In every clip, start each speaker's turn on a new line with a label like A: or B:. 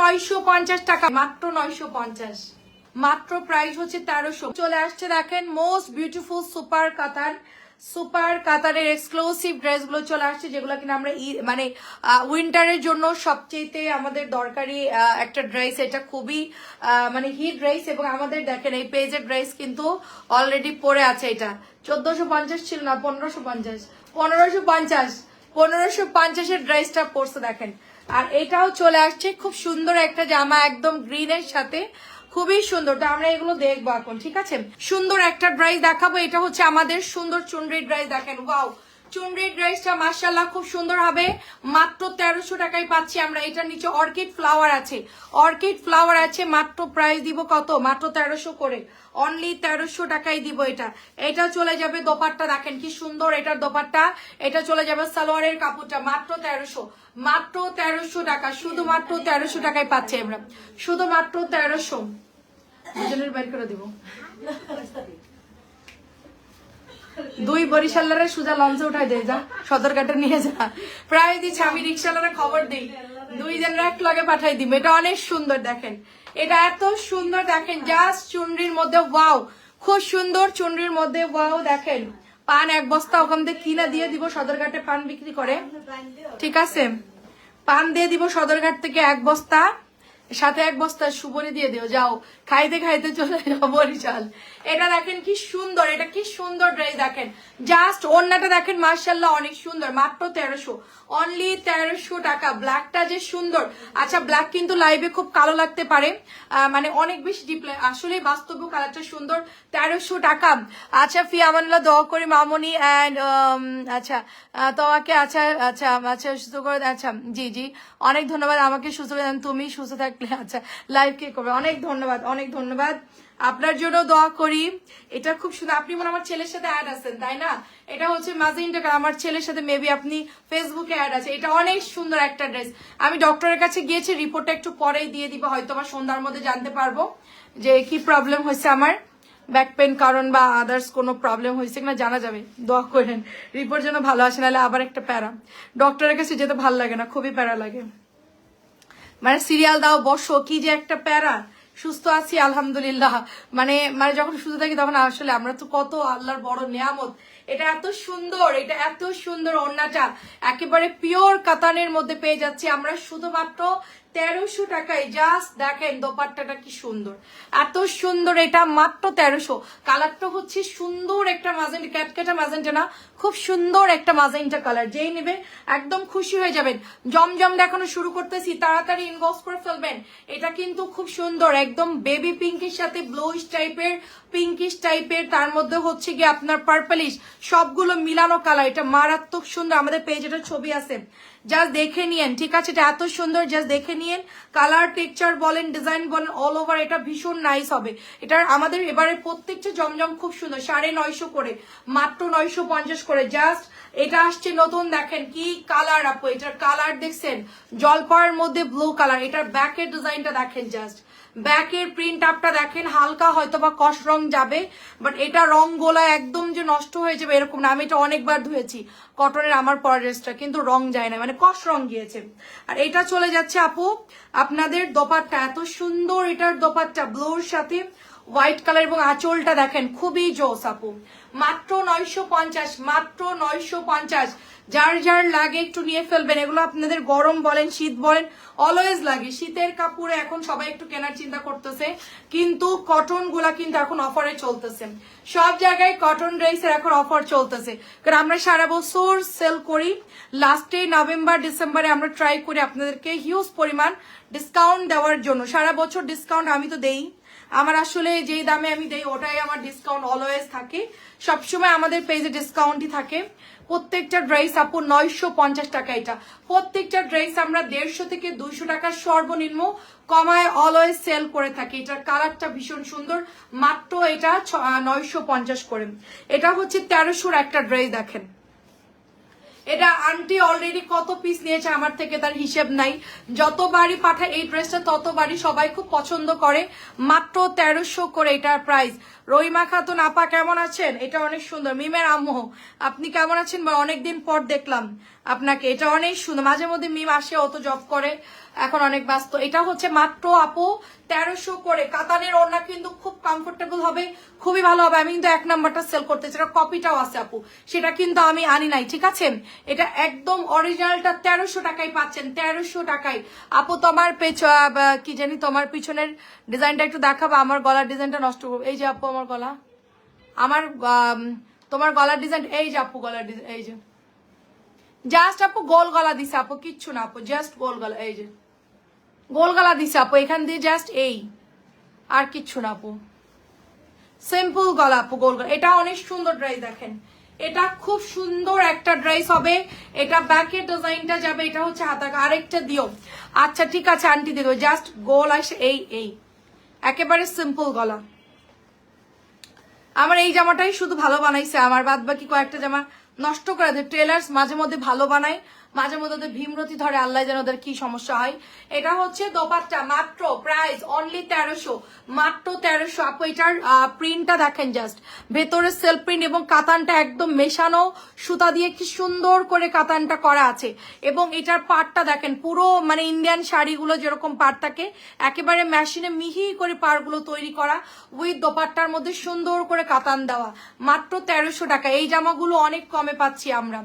A: নয়শো পঞ্চাশ টাকা, মাত্র নয়শো পঞ্চাশ। মাত্র প্রাইস হচ্ছে তেরোশো। চলে আসছে দেখেন মোস্ট বিউটিফুল সুপার কাতার। সুপার কাতারের এক্সক্লুসিভ ড্রেসগুলো চলে আসছে, যেগুলো কিনা আমরা মানে উইন্টারের জন্য সবচেয়েতে আমাদের দরকারি একটা ড্রেস এটা খুবই মানে হিট ড্রেস এবং আমাদের দেখেন এই পেজের ড্রেস কিন্তু অলরেডি পরে আছে এটা। চোদ্দশো পঞ্চাশ ছিল না, পনেরোশো পঞ্চাশ। পনেরোশো পঞ্চাশ, পনেরোশো পঞ্চাশের ড্রেসটা পরছে দেখেন। আর এটাও চলে আসছে খুব সুন্দর একটা জামা, একদম গ্রিন এর সাথে। খুবই সুন্দর। তো আমরা এগুলো দেখব এখন, ঠিক আছে? সুন্দর একটা ড্রাইস দেখাবো। এটা হচ্ছে আমাদের সুন্দর চুনরি ড্রাইস দেখেন ওয়াও চুনরি ড্রেসটা মার্শাল্লাহ খুব সুন্দর হবে। মাত্র তেরোশো টাকায় পাচ্ছি আমরা। এটার নিচে অর্কিড ফ্লাওয়ার আছে। অর্কিড ফ্লাওয়ার আছে, মাত্র প্রাইস দিব কত? মাত্র তেরোশো করে। অনলি তেরোশো টাকায় দিব এটা। এটা চলে যাবে দোপাট্টা। দেখেন কি সুন্দর এটার দোপাট্টা। এটা চলে যাবে সালোয়ারের কাপড়টা। মাত্র তেরোশো। মাত্র তেরোশো টাকা। শুধুমাত্র তেরোশো টাকায় পাচ্ছি আমরা। শুধুমাত্র তেরোশো। বের করে দিব। দুই বরিশালারে সুজা লঞ্চে উঠাই দেয়, যা সদরঘাটে নিয়ে যা। প্রায় দিচ্ছে, আমি রিক্সালারে খবর দিই। দুই জনের এক লগে পাঠাই দিব এটা অনেক সুন্দর, দেখেন। এটা এত সুন্দর, দেখেন জাস্ট চুনরির মধ্যে ওয়াও খুব সুন্দর চুনরির মধ্যে ওয়াও দেখেন। পান এক বস্তা, ওখান থেকে কিনা দিয়ে দিব সদরঘাটে পান বিক্রি করে। ঠিক আছে? পান দিয়ে দিব সদরঘাট থেকে এক বস্তা, সাথে এক বস্তা সুবরি দিয়ে দিও, যাও। খাইতে খাইতে চলে যাও বরিশাল। এটা দেখেন কি সুন্দর, এটা কি সুন্দর ড্রেস দেখেন। জাস্ট ওড়নাটা দেখেন মার্শাল্লাহ অনেক সুন্দর, মাত্র তেরোশো। অনলি তেরোশো টাকা ব্ল্যাকটা যে সুন্দর। আচ্ছা ব্ল্যাক কিন্তু লাইভে খুব কালো লাগতে পারে মানে অনেক বেশি ডিপ আসলে বাস্তব কালারটা সুন্দর, তেরোশো টাকা। আচ্ছা ফি আমানুল্লাহ দোয়া করি মামনি অ্যান্ড আচ্ছা তোমাকে আচ্ছা আচ্ছা আচ্ছা সুস্থ করে আচ্ছা জি জি। অনেক ধন্যবাদ, আমাকে সুস্থ করে। তুমি সুস্থ থাকলে আচ্ছা লাইভ কে করবে। অনেক ধন্যবাদ অনেক ধন্যবাদ। আপনার জন্য দোয়া করি। এটা খুব সুন্দর। আপনি মনে আমার ছেলের সাথে অ্যাড আছেন, তাই না? এটা হচ্ছে মাজিনটা আমার ছেলের সাথে মেবি আপনি ফেসবুকে অ্যাড আছে। এটা অনেক সুন্দর একটা ড্রেস আমি ডক্টরের কাছে গিয়েছি রিপোর্টটা একটু পরেই দিয়ে দিব, হয়তো বা সন্ধ্যার মধ্যে জানতে পারব যে কি প্রবলেম হয়েছে আমার। ব্যাক পেন কারণ বা আদার্স কোনো প্রবলেম হয়েছে কিনা জানা যাবে। দোয়া করেন। রিপোর্ট যেন ভালো আসে, নাহলে আবার একটা প্যারা। ডক্টরের কাছে যেতে ভালো লাগে না, খুবই প্যারা লাগে। মানে সিরিয়াল দাও, বসো, কি যে একটা প্যারা। সুস্থ আছি, আলহামদুলিল্লাহ। মানে মানে যখন সুস্থ থাকি তখন আসলে আমরা তো কত আল্লাহর বড় নিয়ামত। এটা এত সুন্দর, এটা এত সুন্দর ওড়নাটা একেবারে পিওর কাতানের মধ্যে পেয়ে যাচ্ছি। আমরা শুধুমাত্র তেরোশো টাকায় জাস্ট দেখেন দোপাট্টাটা কি সুন্দর। এত সুন্দর, এটা মাত্র তেরোশো। কালারটা হচ্ছে সুন্দর একটা মাজেন্টা ক্যাটকেটা মাজেন্টা না, খুব সুন্দর একটা মাজেন্টা কালার। যেই নেবে একদম খুশি হয়ে যাবেন। জমজম দেখানো শুরু করতেছি, তাড়াতাড়ি ইনবক্স করে ফেলবেন। এটা কিন্তু খুব সুন্দর, একদম বেবি পিঙ্কের সাথে ব্লুইশ টাইপের পিঙ্কিশ টাইপের তার মধ্যে হচ্ছে গিয়ে আপনার পার্পলিশ সবগুলো মিলানো কালার এটা মারাত্মক সুন্দর, আমাদের পেজের ছবি আছে। জাস্ট দেখে নিয়েন, ঠিক আছে? এটা এত সুন্দর জাস্ট দেখে নিয়েন। কালার টেক্সচার বলেন ডিজাইন বলেন অল ওভার এটা ভীষণ নাইস হবে। এটার আমাদের এবারে প্রত্যেকটা জমজম খুব সুন্দর, সাড়ে নয়শো করে, মাত্র নয়শো পঞ্চাশ করে। জাস্ট এটা আসছে নতুন, দেখেন কি কালার আপু, এটার কালার দেখছেন? জলপাড়ের মধ্যে ব্লু কালার এটার ব্যাকের ডিজাইনটা দেখেন জাস্ট ব্যাকের প্রিন্ট আপটা দেখেন, হালকা হয়তো বা কষ রং যাবে বাট এটা রং গোলা একদম যে নষ্ট হয়ে যাবে এরকম না। আমি এটা অনেকবার ধুয়েছি কটনের আমার পরের ড্রেসটা কিন্তু রং যায় না মানে কষ রং গিয়েছে। আর এটা চলে যাচ্ছে, আপু, আপনাদের দোপারটা এত সুন্দর এটার দোপারটা ব্লুর সাথে হোয়াইট কালার এবং আঁচলটা দেখেন, খুবই জোস, আপু। মাত্র নয়শো পঞ্চাশ, মাত্র নয়শো পঞ্চাশ। যার যার লাগে, একটু নিয়ে ফেলবেন। এগুলো আপনাদের গরম বলেন, শীত বলেন অলওয়েজ লাগে। শীতের কাপড়ে এখন সবাই একটু কেনার চিন্তা করতেছে, কিন্তু কটনগুলা কিন্তু এখন অফারে চলতেছে। সব জায়গায় কটন ড্রেসের এখন অফার চলতেছে। কারণ আমরা সারা বছর সেল করি। লাস্টে নভেম্বর ডিসেম্বরে আমরা ট্রাই করি আপনাদেরকে হিউজ পরিমাণ ডিসকাউন্ট দেওয়ার জন্য। সারা বছর ডিসকাউন্ট আমি তো দেই। আমার আসলে যেই দামে আমি দেই, ওটাই আমার ডিসকাউন্ট অলওয়েজ থাকে। সবসময় আমাদের পেজে ডিসকাউন্টই থাকে। প্রত্যেকটা ড্রেস আপু নয়শো পঞ্চাশ টাকা এটা। প্রত্যেকটা ড্রেস আমরা দেড়শো থেকে দুইশো টাকার সর্বনিম্ন কমায় অলওয়েজ সেল করে থাকি। এটার কালারটা ভীষণ সুন্দর। মাত্র এটা নয়শো পঞ্চাশ করে। এটা হচ্ছে তেরোশোর একটা ড্রেস দেখেন। এটা আন্টি অলরেডি কত পিস নিয়েছে আমার থেকে তার হিসেব নাই। যতবারই পাঠায় এই ড্রেসটা ততবারই সবাই খুব পছন্দ করে। মাত্র তেরোশো করে এটার প্রাইস রহিমা খাতুন, আপা কেমন আছেন? এটা অনেক সুন্দর। মিমের আম্মু, আপনি কেমন আছেন? বা অনেকদিন পর দেখলাম আপনাকে। এটা অনেক সুন্দর। মাঝে মধ্যে মিম আসে অত জব করে। এখন অনেক ব্যস্ত। এটা হচ্ছে মাত্র আপু, তেরোশো করে। কাতানের ওড়না কিন্তু খুব কমফোর্টেবল হবে, খুবই ভালো হবে। আমি কিন্তু এক নাম্বারটা সেল করতে চাই কপিটাও আছে আপু। সেটা কিন্তু আমি আনি নাই, ঠিক আছে? এটা একদম অরিজিনালটা তেরোশো টাকায় পাচ্ছেন, তেরোশো টাকায়। আপু, তোমার পেছ কি জানি, তোমার পিছনের ডিজাইনটা একটু দেখাবো, আমার গলার ডিজাইনটা নষ্ট করব। এই যে আপু, আমার গলা। আমার তোমার গলার ডিজাইন, এই যে আপু, গলার ডিজাইন, এই যে। জাস্ট আপু, গোল গলা দিছে আপু, কিচ্ছু না আপু জাস্ট গোল গলা, এই যে। গোল গলা দিছে আপু, এখান দিয়ে জাস্ট এই। আর কিচ্ছু না আপু। সিম্পল গলা আপু গোল এটা অনেক সুন্দর ড্রেস দেখেন। এটা খুব সুন্দর একটা ড্রেস হবে। এটা ব্যাকের ডিজাইনটা যাবে, এটা হচ্ছে হাতা আরেকটা দিও। আচ্ছা ঠিক আছে আন্টি দিয়ে দেবো। জাস্ট গোল আসে এই এই। একেবারে সিম্পল গলা। আমার এই জামাটাই শুধু ভালো বানাইছে। আমার বাদ বাকি কয়েকটা জামা নষ্ট করে দেয়। টেলার্স মাঝে মধ্যে ভালো বানায়। মাঝে মধ্যে ওদের ভীমরতি ধরে, আল্লাহ যেন ওদের কি সমস্যা হয়। এটা হচ্ছে দোপাট্টা, মাত্র প্রাইস অনলি তেরোশো, মাত্র তেরোশো। আপু, এটার প্রিন্টটা দেখেন জাস্ট ভেতরে সেলফ প্রিন্ট এবং কাতানটা একদম মেশানো, সুতা দিয়ে কি সুন্দর করে কাতানটা করা আছে। এবং এটার পাটটা দেখেন, পুরো মানে ইন্ডিয়ান শাড়িগুলো যেরকম পাট থাকে, একেবারে মেশিনে মিহি করে পাড়গুলো তৈরি করা উইথ দোপাট্টার মধ্যে সুন্দর করে কাতান দেওয়া। মাত্র তেরোশো টাকা। এই জামাগুলো অনেক কমে পাচ্ছি আমরা।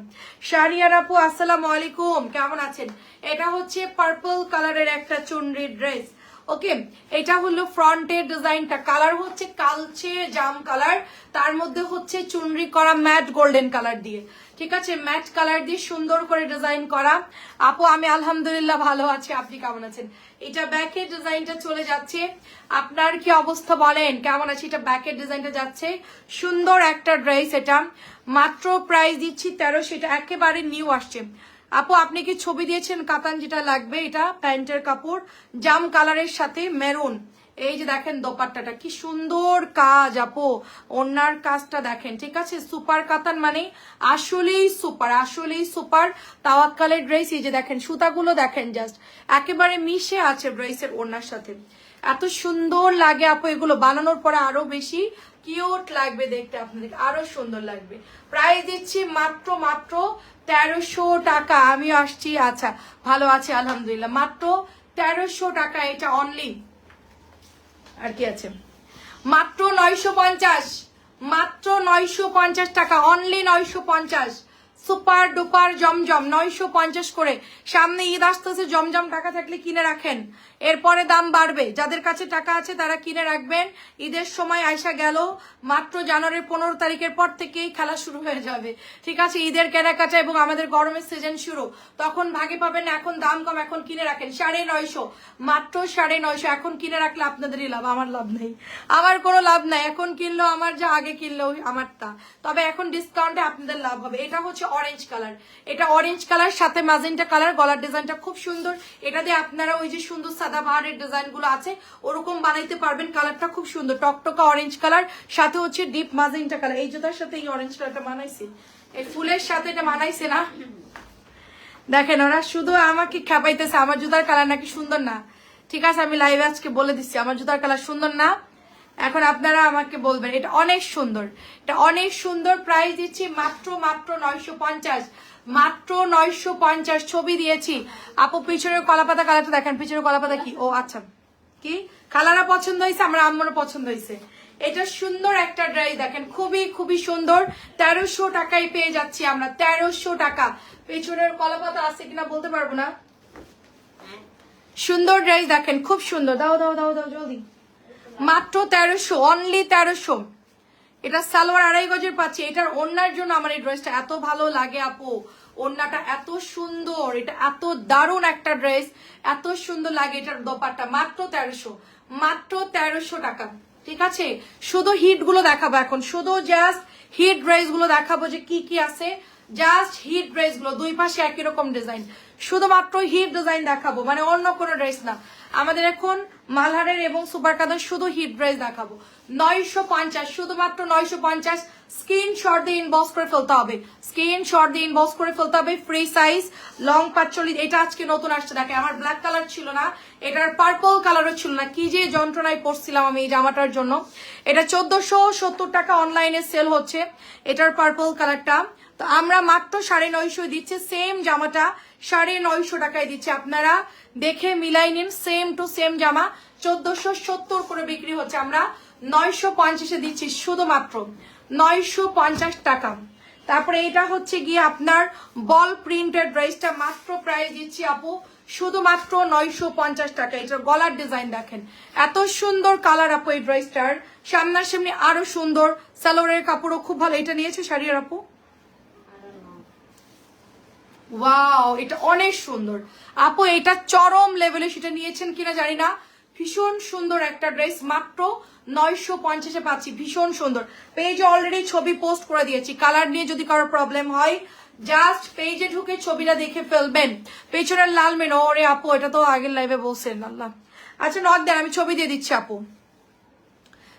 A: শারিয়ার আপু, আসসালামু আলাইকুম, কেমন আছেন? এটা হচ্ছে পার্পল কালারের একটা চুনরি ড্রেস ওকে এটা হলো ফ্রন্টের ডিজাইনটা কালার হচ্ছে কালচে জাম কালার তার মধ্যে হচ্ছে চুনরি করা ম্যাট গোল্ডেন কালার দিয়ে। ঠিক আছে? ম্যাট কালার দিয়ে সুন্দর করে ডিজাইন করা। আপু, আমি আলহামদুলিল্লাহ ভালো আছি। আপনি কেমন আছেন? এটা ব্যাকের ডিজাইনটা চলে যাচ্ছে। আপনার কি অবস্থা বলেন? কেমন আছে? এটা ব্যাকের ডিজাইনটা যাচ্ছে। সুন্দর একটা ড্রেস এটা। মাত্র প্রাইস দিচ্ছি তেরোশো। এটা একেবারে নিউ আসছে। আপু, আপনি কি ছবি দিয়েছেন কাতান যেটা লাগবে? এটা প্যান্টের কাপড়, জাম কালারের সাথে মেরুন। এই যে দেখেন দোপাট্টাটা, কি সুন্দর কাজ আপু। ওনার কাজটা দেখেন, ঠিক আছে? সুপার কাতান মানে আসলেই সুপার আসলেই সুপার তাওয়াক্কালের ড্রেস। এই যে দেখেন, সুতাগুলো দেখেন জাস্ট। একেবারে মিশে আছে ড্রেসের ওনার সাথে। এত সুন্দর লাগে আপু এগুলো বানানোর পরে আরও বেশি কিউট লাগবে দেখতে আপনাদের আরও সুন্দর লাগবে। প্রাইস দিচ্ছি মাত্র মাত্র তেরোশো টাকা। আমি আসছি আচ্ছা ভালো আছি, আলহামদুলিল্লাহ। মাত্র তেরোশো টাকা, এটা অনলি আর কি আছে? মাত্র নয়শো পঞ্চাশ, মাত্র নয়শো পঞ্চাশ টাকা অনলি নয়শো পঞ্চাশ। সুপার ডুপার জমজম, নয়শো পঞ্চাশ করে। সামনে ঈদ আসতেছে, জমজম টাকা থাকলে কিনে রাখেন। এরপরে দাম বাড়বে। যাদের কাছে টাকা আছে তারা কিনে রাখবেন। ঈদের সময় আইসা গেল। মাত্র জানুয়ারির পনেরো তারিখের পর থেকেই খেলা শুরু হয়ে যাবে। ঠিক আছে, ঈদের কেনাকাটা এবং আমাদের গরমের সিজন শুরু। তখন ভাগে পাবেন এখন দাম কম, এখন কিনে রাখেন। সাড়ে নয়শো। মাত্র সাড়ে নয়শো। এখন কিনে রাখলে আপনাদেরই লাভ, আমার লাভ নেই। আমার কোনো লাভ নাই। এখন কিনলো আমার যা, আগে কিনলো আমার তা তবে এখন ডিসকাউন্টে আপনাদের লাভ হবে। এটা হচ্ছে অরেঞ্জ কালার এটা অরেঞ্জ কালার সাথে ম্যাজেন্টা কালার গলার ডিজাইনটা খুব সুন্দর। এটা দিয়ে আপনারা ওই যে সুন্দর সাদা বাহারের ডিজাইনগুলো আছে, ওরকম বানাইতে পারবেন। কালারটা খুব সুন্দর, টকটকা অরেঞ্জ কালার সাথে হচ্ছে ডিপ মাজিনটা কালার এই জুতার সাথে এই অরেঞ্জ কালারটা মানাইছে এই ফুলের সাথে এটা মানাইছে না। দেখেন, ওরা শুধু আমাকে খেপাইতেছে, আমার জুতার কালার নাকি সুন্দর না। ঠিক আছে, আমি লাইভে আজকে বলে দিচ্ছি, আমার জুতার কালার সুন্দর না। এখন আপনারা আমাকে বলবেন এটা অনেক সুন্দর। এটা অনেক সুন্দর প্রাইস দিচ্ছি মাত্র মাত্র নয়শো পঞ্চাশ। মাত্র নয়শো পঞ্চাশ ছবি দিয়েছি। আপু পিছনের কলাপাতা কালারটা দেখেন পিছনের কলাপাতা কি? ও আচ্ছা। কি? কালাররা পছন্দ হয়েছে আমার আম্মারও পছন্দ হয়েছে। এটা সুন্দর একটা ড্রেস দেখেন খুবই খুবই সুন্দর। তেরোশো টাকায় পেয়ে যাচ্ছি আমরা তেরোশো টাকা। পেছনের কলাপাতা আছে কিনা বলতে পারব না? সুন্দর ড্রেস দেখেন খুব সুন্দর। দাও দাও দাও দাও জলদি। মাত্র তেরোশো অনলি তেরোশো। এটা সালোয়ার আড়াই গজের পাচ্ছি। এটার ওড়নার জন্য আমার এই ড্রেসটা এত ভালো লাগে আপু। ওড়নাটা এত সুন্দর, এটা এত দারুণ একটা ড্রেস এত সুন্দর লাগে এটার দোপাট্টা। মাত্র তেরোশো মাত্র তেরোশো টাকা। ঠিক আছে? শুধু হিটগুলো দেখাবো এখন। শুধু জাস্ট হিট ড্রেসগুলো দেখাবো যে কি কি আছে। জাস্ট হিট ড্রেসগুলো, দুই পাশে একই রকম ডিজাইন শুধুমাত্র হিট ডিজাইন দেখাবো মানে অন্য কোনো ড্রেস না। আমাদের এখন মালহারের এবং সুপার কাদার শুধু হিট ড্রেস দেখাবো। নয়শো পঞ্চাশ, শুধুমাত্র নয়শো পঞ্চাশ স্ক্রিনশট দিয়ে ইনবক্স করে ফেলতে হবে। স্ক্রিনশট দিয়ে ইনবক্স করে ফেলতে হবে ফ্রি সাইজ লং পাঁচচল্লিশ, এটা আজকে নতুন আসছে। দেখে আমার ব্ল্যাক কালার ছিল না, এটার পার্পল কালারও ছিল না। কি যে যন্ত্রণায় পড়ছিলাম আমি এই জামাটার জন্য। এটা চোদ্দশো সত্তর টাকা অনলাইনে সেল হচ্ছে। এটার পার্পল কালারটা তো আমরা মাত্র সাড়ে নয়শো দিচ্ছি সেম জামাটা সাড়ে নয়শো টাকায় দিচ্ছে। আপনারা দেখে মিলাই নিন সেম টু সেম জামা। চোদ্দশো সত্তর করে বিক্রি হচ্ছে আমরা। নয়শো পঞ্চাশে দিচ্ছি শুধুমাত্র নয়শো পঞ্চাশ টাকা। তারপরে এটা হচ্ছে গিয়ে আপনার বল প্রিন্টেড ড্রেসটা মাত্র প্রাইস দিচ্ছি আপু, শুধুমাত্র নয়শো পঞ্চাশ টাকা। এটার গলার ডিজাইন দেখেন। এত সুন্দর কালার আপু এই ড্রেসটার সামনাসামনি আরও সুন্দর। সালোয়ারের কাপড়ও খুব ভালো। এটা নিয়েছে শাড়ির আপু? ওয়াও এটা অনেক সুন্দর। আপু, এটা চরম লেভেলে সেটা নিয়েছেন কিনা জানি না। ভীষণ সুন্দর একটা ড্রেস মাত্র নয়শো পঞ্চাশে পাচ্ছি। ভীষণ সুন্দর। পেজে অলরেডি ছবি পোস্ট করে দিয়েছি। কালার নিয়ে যদি কারোর প্রবলেম হয় জাস্ট পেজে ঢুকে ছবিটা দেখে ফেলবেন। পেছনের লাল মেন ওরে আপু, এটা তো আগের লাইভে বলছেন, আল্লাহ। আচ্ছা নক দেন, আমি ছবি দিয়ে দিচ্ছি, আপু।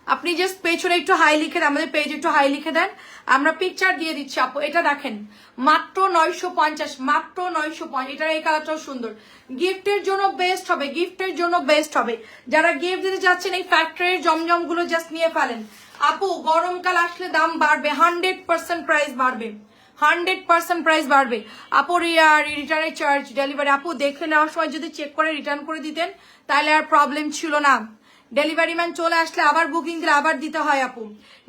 A: আপনি জাস্ট পেছনে একটু হাই লিখে দেন, আমাদের পেজে একটু হাই লিখে দেন। আমরা পিকচার দিয়ে দিচ্ছি, আপু, এটা দেখেন মাত্র নয়শো পঞ্চাশ, মাত্র নয়শো পঞ্চাশ, এটার এই কালারটাও সুন্দর। গিফটের জন্য বেস্ট হবে গিফটের জন্য বেস্ট হবে। যারা গিফট দিতে চাচ্ছেন, এই ফ্যাক্টরির জমজমগুলো জাস্ট নিয়ে ফেলেন। আপু, গরমকাল আসলে দাম বাড়বে হান্ড্রেড পার্সেন্ট প্রাইস বাড়বে। হান্ড্রেড পার্সেন্ট প্রাইস বাড়বে। আপু রিটার্নের চার্জ ডেলিভারি আপু, দেখে নেওয়ার সময় যদি চেক করে রিটার্ন করে দিতেন, তাহলে আর প্রবলেম ছিল না। ডেলিভারি ম্যান চলে আসলে আবার বুকিং দিলে আবার দিতে হয় আপু।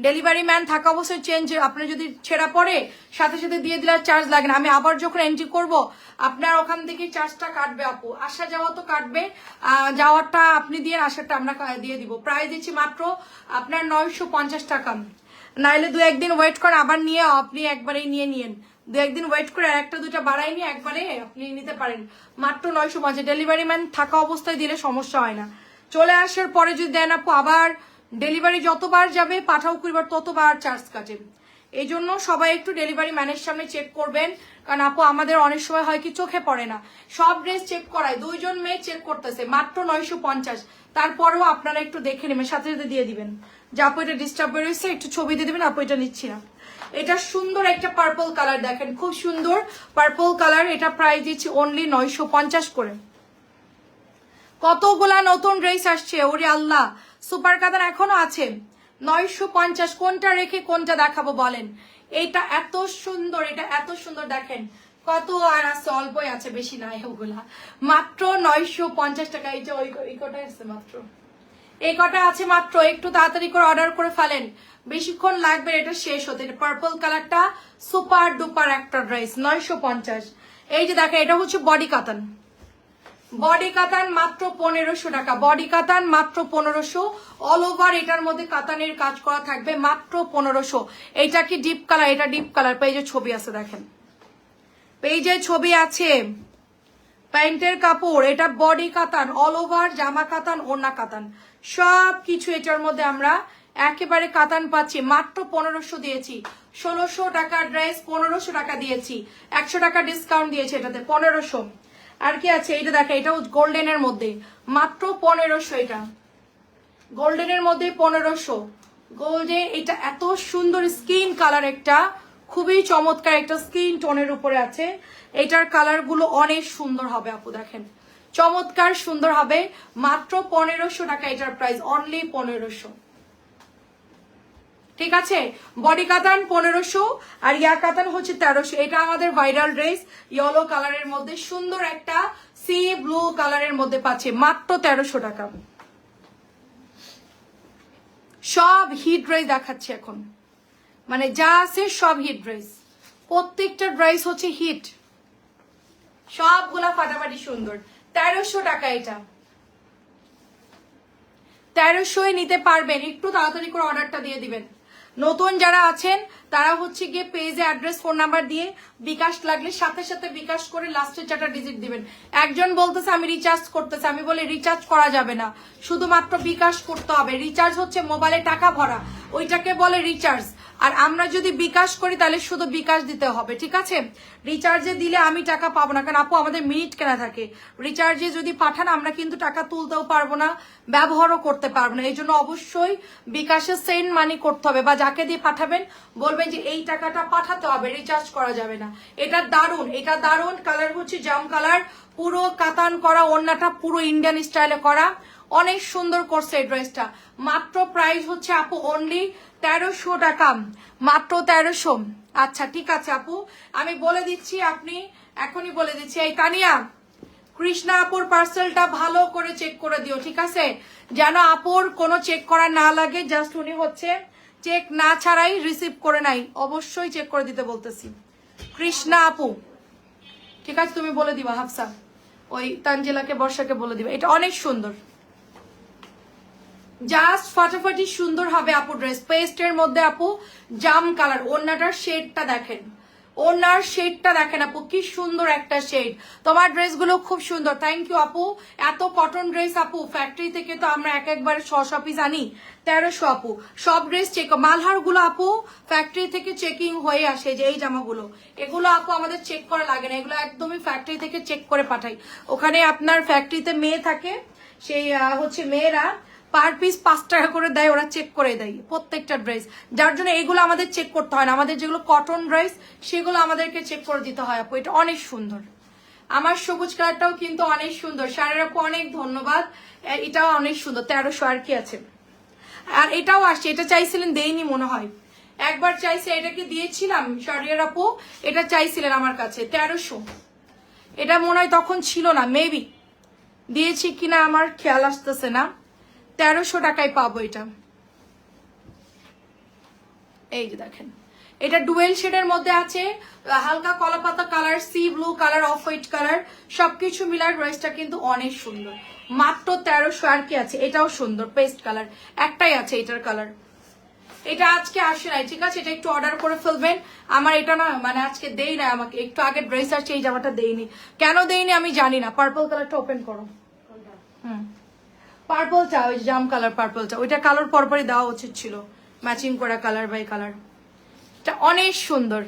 A: ডেলিভারি ম্যান থাকা অবস্থায় চেঞ্জ আপনি যদি ছেঁড়া পড়ে, সাথে সাথে দিয়ে দিলে চার্জ লাগে না। আমি আবার যখন এন্ট্রি করব, আপনার ওখান থেকে চার্জটা কাটবে আপু। আসা যাওয়া তো কাটবে। যাওয়ারটা আপনি দিয়ে আসারটা আমরা দিয়ে দিব। প্রায় দিচ্ছি মাত্র আপনার নয়শো পঞ্চাশ টাকা। নাইলে দু একদিন ওয়েট করে আবার নিয়ে আপনি একবারেই নিয়ে নিন দু একদিন ওয়েট করে একটা দুটা বাড়াই নিয়ে একবারে আপনি নিতে পারেন। মাত্র নয়শো পঞ্চাশ। ডেলিভারি ম্যান থাকা অবস্থায় দিলে সমস্যা হয় না। চলে আসার পরে যদি দেন আপু, আবার ডেলিভারি যতবার যাবে, পাঠাও কুড়িবার ততবার চার্জ কাটে। এই জন্য সবাই একটু ডেলিভারি ম্যানের সামনে চেক করবেন। কারণ আপু, আমাদের অনেক সময় হয় কি, চোখে পড়ে না। সব ড্রেস চেক করায়। দুইজন মেয়ে চেক করতেছে, মাত্র নয়শো পঞ্চাশ। তারপরেও আপনারা একটু দেখে নেবেন, সাথে সাথে দিয়ে দিবেন। যে আপু, এটা ডিস্টার্ব বেরোচ্ছে একটু ছবি দিয়ে দেবেন, আপু, এটা নিচ্ছি না। এটা সুন্দর একটা পার্পল কালার দেখেন, খুব সুন্দর পার্পল কালার এটা প্রাইস দিচ্ছি অনলি নয়শো পঞ্চাশ করে। কতগুলা নতুন ড্রেস আসছে? ওরে আল্লাহ সুপার কাতার এখনও আছে। নয়শো পঞ্চাশ কোনটা রেখে কোনটা দেখাবো বলেন? এটা এত সুন্দর, এটা এত সুন্দর, দেখেন। কত আর আছে, অল্পই আছে, বেশি নাই ওগুলা। মাত্র নয়শো পঞ্চাশ টাকা, এই যে ওই কটা আছে মাত্র? এই কটা আছে মাত্র, একটু তাড়াতাড়ি করে অর্ডার করে ফেলেন। বেশিক্ষণ লাগবে এটা শেষ হতে। পার্পল কালারটা সুপার ডুপার একটা ড্রেস নয়শো পঞ্চাশ। এই যে দেখেন, এটা হচ্ছে বডি কাতান বডি কাতান মাত্র পনেরোশো টাকা। বডি কাতান মাত্র পনেরোশো। অল ওভার এটার মধ্যে কাতানের কাজ করা থাকবে মাত্র পনেরোশো। এটা কি ডিপ কালার এটা ডিপ কালার পেজে ছবি আছে, দেখেন। পেজে ছবি আছে। প্যান্টের কাপড়, এটা বডি কাতান। অল ওভার জামা কাতান, ওড়না কাতান। সব কিছু এটার মধ্যে আমরা একেবারে কাতান পাচ্ছি। মাত্র পনেরোশো দিয়েছি। ষোলোশো টাকার ড্রেস পনেরোশো টাকা দিয়েছি। একশো টাকা ডিসকাউন্ট দিয়েছি এটাতে। পনেরোশো। আর কি আছে? এটা দেখা, এটাও গোল্ডেনের মধ্যে। মাত্র পনেরোশো এটা। গোল্ডেনের মধ্যে পনেরোশো। গোল্ডে এটা এত সুন্দর স্কিন কালার একটা, খুবই চমৎকার একটা স্কিন টোনের উপরে আছে। এটার কালারগুলো অনেক সুন্দর হবে, আপু, দেখেন। চমৎকার সুন্দর হবে। মাত্র পনেরোশো টাকা এটার প্রাইস অনলি পনেরোশো। ঠিক আছে? বডি কাতান পনেরোশো আর ইয়া কাতান হচ্ছে তেরোশো। এটা আমাদের ভাইরাল ড্রেস ইয়েলো কালারের মধ্যে সুন্দর একটা সি ব্লু কালারের মধ্যে পাচ্ছে। মাত্র তেরোশো টাকা। সব হিট ড্রেস দেখাচ্ছে এখন। মানে যা আছে সব হিট ড্রেস প্রত্যেকটা ড্রেস হচ্ছে হিট সবগুলা ফাটাফাটি সুন্দর। তেরোশো টাকা এটা। তেরোশোয় নিতে পারবেন। একটু তাড়াতাড়ি করে অর্ডারটা দিয়ে দিবেন। নতুন যারা আছেন, তারা হচ্ছে গিয়ে পেজে অ্যাড্রেস ফোন নাম্বার দিয়ে বিকাশ লাগলে সাথে সাথে বিকাশ করে লাস্টের চারটা ডিজিট দিবেন। একজন বলতেছে, আমি রিচার্জ করতেছে। আমি বলি রিচার্জ করা যাবে না। শুধুমাত্র বিকাশ করতে হবে। রিচার্জ হচ্ছে মোবাইলে টাকা ভরা। ওইটাকে বলে রিচার্জ আর আমরা যদি বিকাশ করি, তাহলে শুধু বিকাশ দিতে হবে, ঠিক আছে? রিচার্জে দিলে আমি টাকা পাবো না, কারণ আপু আমাদের মিনিট কেনা থাকে। রিচার্জে যদি পাঠান, আমরা কিন্তু টাকা তুলতেও পারব না, ব্যবহারও করতে পারব না। এই জন্য অবশ্যই বিকাশে সেন্ড মানি করতে হবে, বা যাকে দিয়ে পাঠাবেন, বলবেন যে এই টাকাটা পাঠাতে হবে রিচার্জ করা যাবে না। এটা দারুণ এটা দারুণ কালার হচ্ছে জাম কালার পুরো কাতান করা, ওড়নাটা পুরো ইন্ডিয়ান স্টাইলে করা। অনেক সুন্দর করছে এই ড্রেসটা। মাত্র প্রাইস হচ্ছে আপু অনলি তেরোশো টাকা। মাত্র তেরোশো। আচ্ছা ঠিক আছে আপু। আমি বলে দিচ্ছি আপনি, এখনই বলে দিচ্ছি। এই তানিয়া, কৃষ্ণা আপুর পার্সেলটা ভালো করে চেক করে দিও, ঠিক আছে? যেন আপুর কোনো চেক করা না লাগে জাস্ট উনি হচ্ছে চেক না ছাড়াই রিসিভ করে নাই। অবশ্যই চেক করে দিতে বলতেছি। কৃষ্ণা আপু, ঠিক আছে? তুমি বলে দিবা, হাফসা। ওই তানজেলাকে, বর্ষাকে বলে দিবা। এটা অনেক সুন্দর। জাস্ট ফাটাফাটি সুন্দর হবে আপু ড্রেস পেস্টের মধ্যে আপু জাম কালার ওড়নাটার শেডটা দেখেন। ওনার শেডটা দেখেন আপু, কি সুন্দর একটা শেড তোমার ড্রেসগুলো খুব সুন্দর। থ্যাংক ইউ আপু। এত কটন ড্রেস আপু ফ্যাক্টরি থেকে তো আমরা এক একবারে ছ ছ পিস আনি তেরোশো আপু। সব ড্রেস চেক মালহারগুলো আপু ফ্যাক্টরি থেকে চেকিং হয়ে আসে যে এই জামাগুলো। এগুলো আপু আমাদের চেক করা লাগে না। এগুলো একদমই ফ্যাক্টরি থেকে চেক করে পাঠাই। ওখানে আপনার ফ্যাক্টরিতে মেয়ে থাকে। সেই হচ্ছে মেয়েরা পার পিস পাঁচ টাকা করে দেয়, ওরা চেক করে দেয় প্রত্যেকটা ড্রেস যার জন্য এগুলো আমাদের চেক করতে হয় না। আমাদের যেগুলো কটন ড্রেস সেগুলো আমাদেরকে চেক করে দিতে হয় আপু। এটা অনেক সুন্দর। আমার সবুজ কালারটাও কিন্তু অনেক সুন্দর। শাড়ির আপু, অনেক ধন্যবাদ। এটাও অনেক সুন্দর। তেরোশো আর কি আছে। আর এটাও আসছে। এটা চাইছিলেন, দেইনি মনে হয়। একবার চাইছে, এটাকে দিয়েছিলাম শাড়িয়ার আপু। এটা চাইছিলেন আমার কাছে, তেরোশো। এটা মনে হয় তখন ছিল না মেবি দিয়েছি কিনা আমার খেয়াল আসতেছে না। তেরোশো টাকায় পাবো এটা। এই যে দেখেন। এটা ডুয়েল শেডের মধ্যে আছে, হালকা কলাপাতা colour, sea blue colour, off white colour, সবকিছু মিলার ড্রেসটা কিন্তু অনেক সুন্দর। মাত্র তেরোশো আর কি আছে, এটাও সুন্দর, পেস্ট কালার, একটাই আছে এটার কালার। এটা আজকে আসে নাই, ঠিক আছে? এটা একটু অর্ডার করে ফেলবেন। আমার এটা না মানে আজকে দেই না আমাকে, একটু আগে ড্রেস আসছে, এই জামাটা দেইনি। কেন দেইনি আমি জানি না, পার্পল কালারটা ওপেন করো। হুম। পার্পলটা ওই জাম কালার পার্পলটা ওইটা কালার পরপরই দেওয়া উচিত ছিল। ম্যাচিং করা কালার বাই কালার এটা অনেক সুন্দর।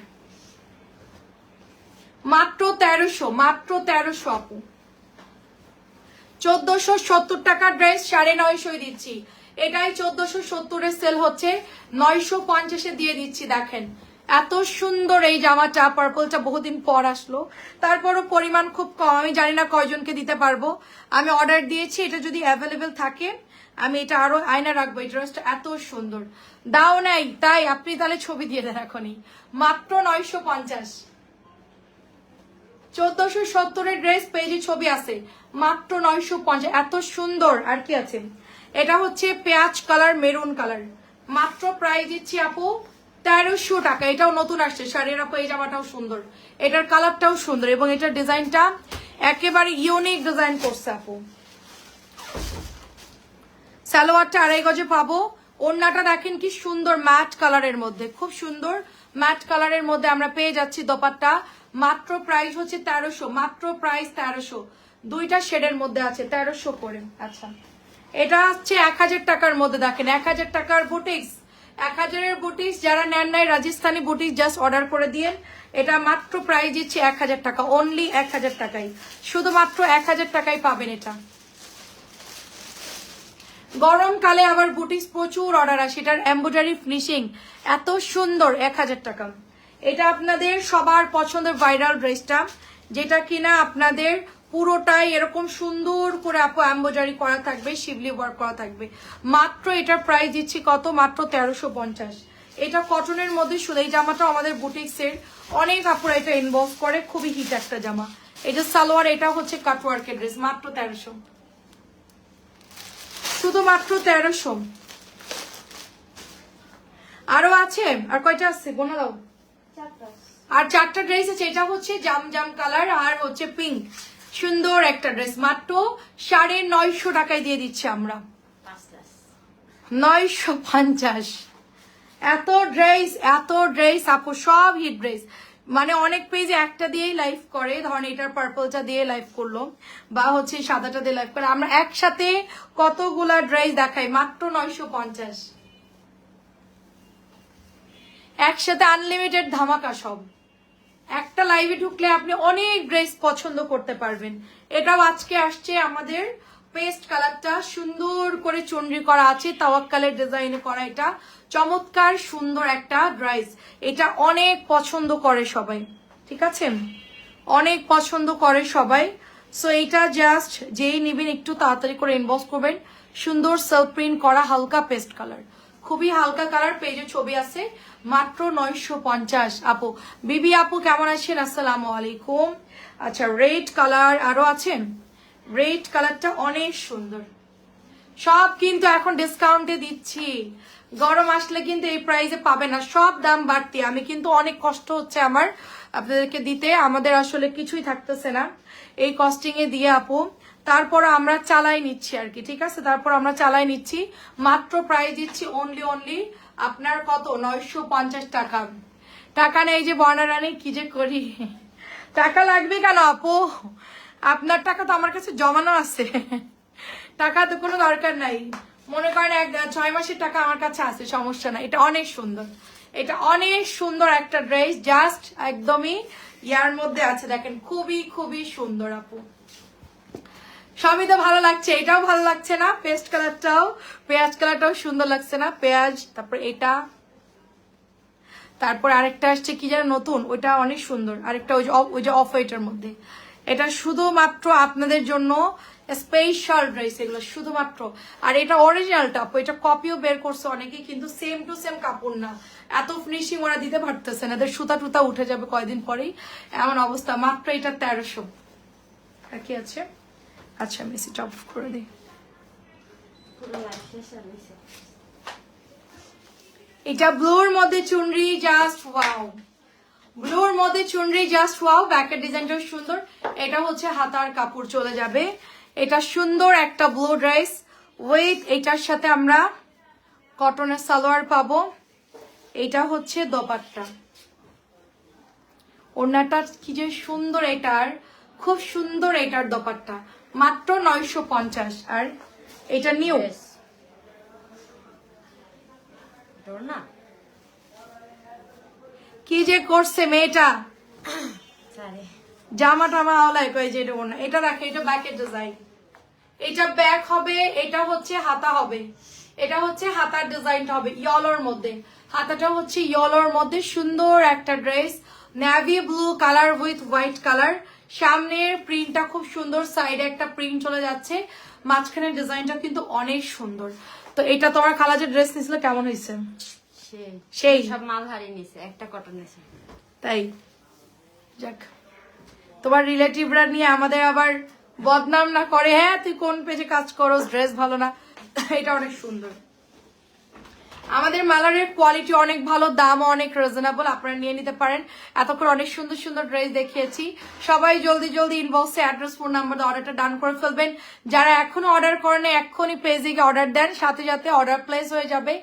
A: মাত্র তেরোশো মাত্র তেরোশো আপু। চোদ্দশো সত্তর টাকার ড্রেস সাড়ে নয়শোই দিচ্ছি। এটাই চোদ্দশো সত্তরের সেল হচ্ছে, নয়শো পঞ্চাশে দিয়ে দিচ্ছি, দেখেন। এত সুন্দর এই জামাটা পার্পলটা বহুদিন পর আসলো। তারপরও পরিমাণ খুব কম, আমি জানি না কয়জনকে দিতে পারব। আমি অর্ডার দিয়েছি, এটা যদি অ্যাভেলেবেল থাকে, আমি এটা আরও আয়না রাখব, এই ড্রেসটা এত সুন্দর। দাও নাই, তাই আপনি তাহলে ছবি দিয়ে দেন এখনই। মাত্র নয়শো পঞ্চাশ। চোদ্দশো সত্তরের ড্রেস পেজে ছবি আছে, মাত্র নয়শো পঞ্চাশ। এত সুন্দর, আর কি আছে? এটা হচ্ছে পেঁয়াজ কালার, মেরুন কালার। মাত্র প্রাইস দিচ্ছি আপু তেরোশো টাকা। এটাও নতুন আসছে। শাড়ির আপু, এই জামাটাও সুন্দর। এটার কালারটাও সুন্দর এবং এটার ডিজাইনটা একেবারে ইউনিক ডিজাইন করছে আপু। সালোয়ারটা আড়াই গজে পাবো। ওড়নাটা দেখেন কি সুন্দর ম্যাট কালারের মধ্যে। খুব সুন্দর ম্যাট কালারের মধ্যে আমরা পেয়ে যাচ্ছি দোপাট্টা। মাত্র প্রাইস হচ্ছে তেরোশো, মাত্র প্রাইস তেরোশো। দুইটা শেডের মধ্যে আছে, তেরোশো করে। আচ্ছা। এটা হচ্ছে এক হাজার টাকার মধ্যে দেখেন। এক হাজার টাকার বুটিক্স এক হাজারের বুটিক্স যারা নেন নাই, রাজস্থানি বুটিক্স জাস্ট অর্ডার করে দিয়ে এটা মাত্র প্রাইস দিচ্ছে এক হাজার টাকা অনলি এক হাজার টাকাই। শুধুমাত্র এক হাজার টাকাই পাবেন এটা। গরমকালে আবার বুটিক্স প্রচুর অর্ডার আসে, এটার এম্ব্রয়ডারি ফিনিশিং এত সুন্দর, এক হাজার টাকা। এটা আপনাদের সবার পছন্দের ভাইরাল ড্রেসটা যেটা কিনা আপনাদের পুরোটাই এরকম সুন্দর করে আপু এম্ব্রয়ডারি করা থাকবে শিবলি ওয়ার্ক করা থাকবে। মাত্র এটার প্রাইস দিচ্ছি কত? মাত্র তেরোশো পঞ্চাশ। এটা কটনের মধ্যে শুধু এই জামাটা আমাদের বুটিক্সের অনেক আপুরা এটা ইনভলভ করে খুবই হিট একটা জামা। এটা সালোয়ার এটা হচ্ছে কাটওয়ার্কের ড্রেস মাত্র তেরোশো। শুধুমাত্র তেরোশো। আরও আছে? আর কয়টা আছে? গোনা দাও। আর চারটা ড্রেস আছে এটা হচ্ছে জাম জাম কালার আর হচ্ছে পিঙ্ক সুন্দর একটা ড্রেস মাত্র সাড়ে নয়শো টাকায় দিয়ে দিচ্ছি আমরা। নয়শো পঞ্চাশ। এত ড্রেস এত ড্রেস আপু, সব হিট ড্রেস মানে অনেক পেজে একটা দিয়েই লাইভ করে, ধরেন এটার পার্পলটা দিয়ে লাইভ করল, বা হচ্ছে সাদাটা দিয়ে লাইভ করে। আমরা একসাথে কতগুলা ড্রেস দেখাই, মাত্র নয়শো পঞ্চাশ। একসাথে আনলিমিটেড ধামাকা সব। লাইভে ঢুকলে আপনি অনেক ড্রেস পছন্দ করতে পারবেন। এটাও আজকে আসছে আমাদের পেস্ট কালারটা সুন্দর করে চন্ডি করা আছে, তাওয়াক্কালের ডিজাইনে করা এটা। চমৎকার, সুন্দর একটা ড্রেস এটা অনেক পছন্দ করে সবাই। ঠিক আছে? অনেক পছন্দ করে সবাই। সো এটা জাস্ট যেই নিবেন একটু তাড়াতাড়ি করে ইনবক্স করবেন। সুন্দর সেলফ প্রিন্ট করা, হালকা পেস্ট কালার খুবই হালকা কালার পেজে ছবি আছে। মাত্র নয়শো পঞ্চাশ। আপু, বিবি আপু কেমন আছেন? আসসালামু আলাইকুম। আচ্ছা রেড কালার আরও আছেন রেড কালারটা অনেক সুন্দর। সব কিন্তু এখন ডিসকাউন্টে দিচ্ছি। গরম আসলে কিন্তু এই প্রাইসে পাবে না। সব দাম বাড়তি। আমি কিন্তু অনেক কষ্ট হচ্ছে আমার আপনাদেরকে দিতে। আমাদের আসলে কিছুই থাকতেছে না। এই কস্টিং এ দিয়ে আপু তারপর আমরা চালাই নিচ্ছি আর কি, ঠিক আছে? তারপর আমরা চালাই নিচ্ছি। মাত্র প্রাইস দিচ্ছি অনলি অনলি আপনার কত? নয়শো পঞ্চাশ টাকা। টাকা নেই যে বর্ণারানি কি যে করি? টাকা লাগবে কেন আপু? আপনার টাকা তো আমার কাছে জমানো আছে। টাকা তো কোনো দরকার নাই। মনে করেন এক ছয় মাসের টাকা আমার কাছে আছে, সমস্যা নাই। এটা অনেক সুন্দর। এটা অনেক সুন্দর একটা ড্রেস, জাস্ট একদমই ইয়ার মধ্যে আছে। দেখেন, খুবই খুবই সুন্দর আপু। সবই তো ভালো লাগছে, এটাও ভালো লাগছে না পেস্ট কালারটাও পেঁয়াজ কালারটাও সুন্দর লাগছে না, পেঁয়াজ, তারপর এটা, তারপর আরেকটা আসছে কি যেন নতুন, ওইটা অনেক সুন্দর, আরেকটা ওই যে ওই যে অফ হোয়াইটের মধ্যে। এটা শুধুমাত্র আপনাদের জন্য স্পেশাল ড্রেস এগুলো, শুধুমাত্র। আর এটা অরিজিনালটা আপু এটা কপিও বের করছে অনেকে, কিন্তু সেম টু সেম কাপড় না। এত ফিনিশিং ওরা দিতে পারতেছে না, এদের সুতা টুতা উঠে যাবে কয়দিন পরেই। এমন অবস্থা, মাত্র এটা তেরোশো। আর কি আছে? আচ্ছা মেসেজ অফ করে দিই। এটা ব্লুর মধ্যে চুনরি জাস্ট ওয়াও ব্লুর মধ্যে চুনরি জাস্ট ওয়াও ব্যাকের ডিজাইনটাও সুন্দর। এটা হচ্ছে হাতার কাপড় চলে যাবে। এটা সুন্দর একটা ব্লু ড্রেস। উইথ এটার সাথে আমরা কটনের সালোয়ার পাবো। এটা হচ্ছে দোপাট্টা। ওড়নাটা কি যে সুন্দর এটার। খুব সুন্দর এটার দোপাট্টা। মাত্র নয়শো পঞ্চাশ। আর এটা নিউ।
B: না।
A: কি যে করছে মেয়েটা? জামা টামা আওলায় কয় যে এটা এটা রাখে এটা ব্যাকের ডিজাইন এটা ব্যাক হবে এটা হচ্ছে হাতা হবে। এটা হচ্ছে হাতার ডিজাইনটা হবে ইয়লোর মধ্যে। হাতাটা হচ্ছে ইয়লোর মধ্যে সুন্দর একটা dress navy blue colour with white colour সামনের প্রিন্টটা খুব সুন্দর সাইডে একটা প্রিন্ট চলে যাচ্ছে মাঝখানের ডিজাইনটা কিন্তু অনেক সুন্দর। তো এটা তোমার খালা যে ড্রেস নিছিল কেমন হয়েছে?
B: সেই
A: সেই।
B: সব মাল হারিয়ে নিছে একটা কটন নিছে।
A: তাই? যাক। তোমার রিলেটিভরা নিয়ে আমাদের আবার বদনাম না করে হ্যাঁ তুই কোন পেজে কাজ করো ড্রেস ভালো না। এটা অনেক সুন্দর। আমাদের মালারের কোয়ালিটি অনেক ভালো, দাম অনেক রিজনেবল আপনারা নিয়ে নিতে পারেন। এতক্ষণ অনেক সুন্দর সুন্দর ড্রেস দেখিয়েছি। সবাই জলদি জলদি ইনবক্সে অ্যাড্রেস ফোন নাম্বার অর্ডারটা ডান করে ফেলবেন। যারা এখনও অর্ডার করেন এক্ষুনি পেজে গিয়ে অর্ডার দেন, সাথে সাথে অর্ডার প্লেস হয়ে যাবে।